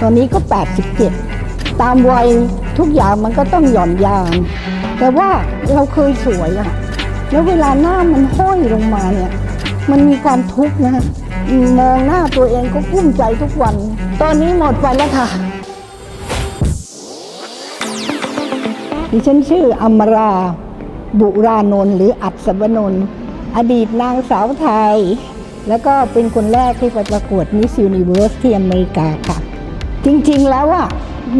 ตอนนี้ก็ 87 ตามวัยทุกอย่างมันก็ต้องหย่อนยาน แต่ว่าเราเคยสวยอะแล้วเวลาหน้ามันห้อยลงมาเนี่ย มันมีความทุกข์นะ มองหน้าตัวเองก็กุ้มใจทุกวัน ตอนนี้หมดไปแล้วค่ะดิฉันชื่ออมราบุรานนท์หรืออัศวนนท์อดีตนางสาวไทย แล้วก็เป็นคนแรกที่ไปประกวดมิส s u นิเวิร์สที่อเมริกาค่ะ จริงๆแล้วอะ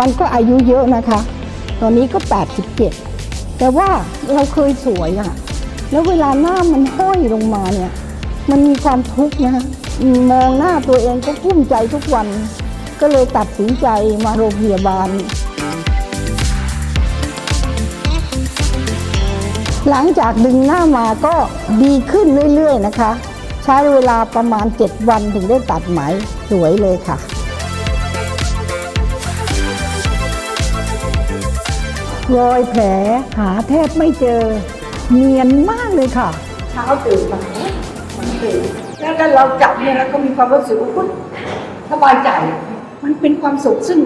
มันก็อายุเยอะนะคะ ตอนนี้ก็ 87 แต่ว่าเราเคยสวยอะ แล้วเวลาหน้ามันห้อยลงมาเนี่ย มันมีความทุกข์นะอืมมองหน้าตัวเองก็กุ้มใจทุกวัน ก็เลยตัดสินใจมาโรงพยาบาล หลังจากดึงหน้ามาก็ดีขึ้นเรื่อยๆนะคะ ใช้เวลาประมาณ 7 วันถึงได้ตัดไหมสวยเลยค่ะ รอยแผลหาแทบไม่เจอ เนียนมากเลยค่ะ เช้าตื่นมามันตื่นแล้วก็เราจับเนี่ยแล้วก็มีความรู้สึกว่าอุ๊ยสบายใจ มันเป็นความสุขซึ่ง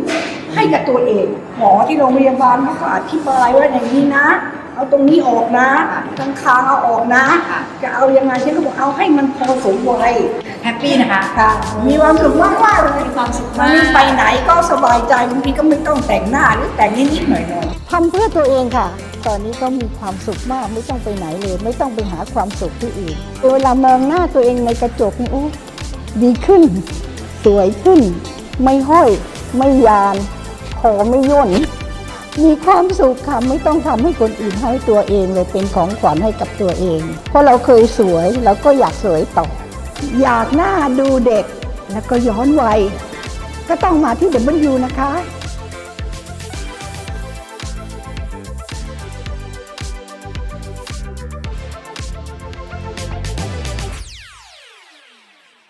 ให้กับตัวเอง หมอที่โรงพยาบาลเขาก็อธิบายว่าอย่างนี้นะ เอาตรงนี้ออกนะทางคางเอาออกนะ จะเอายังไงฉันก็บอกเอาให้มันพอสมวัยแฮปปี้นะคะ ค่ะมีความสุขมากมากๆเลยมีความสุขวันมากนี้ไปไหนก็สบายใจบางทีก็ไม่ต้องแต่งหน้าหรือแต่งนิดๆหน่อยๆ ทำเพื่อตัวเองค่ะ ตอนนี้ก็มีความสุขมากไม่ต้องไปไหนเลย ไม่ต้องไปหาความสุขที่อื่นเวลามองหน้าตัวเองในกระจกนี่โอ้ดีขึ้น สวยขึ้น ไม่ห้อย ไม่ยานคอไม่ย่นมีความสุขค่ะไม่ต้องทำให้คนอื่นให้ตัวเองเลยเป็นของขวัญให้กับตัวเอง เพราะเราเคยสวยเราก็อยากสวยต่อ อยากหน้าดูเด็กแล้วก็ย้อนวัยก็ต้องมาที่ W นะคะ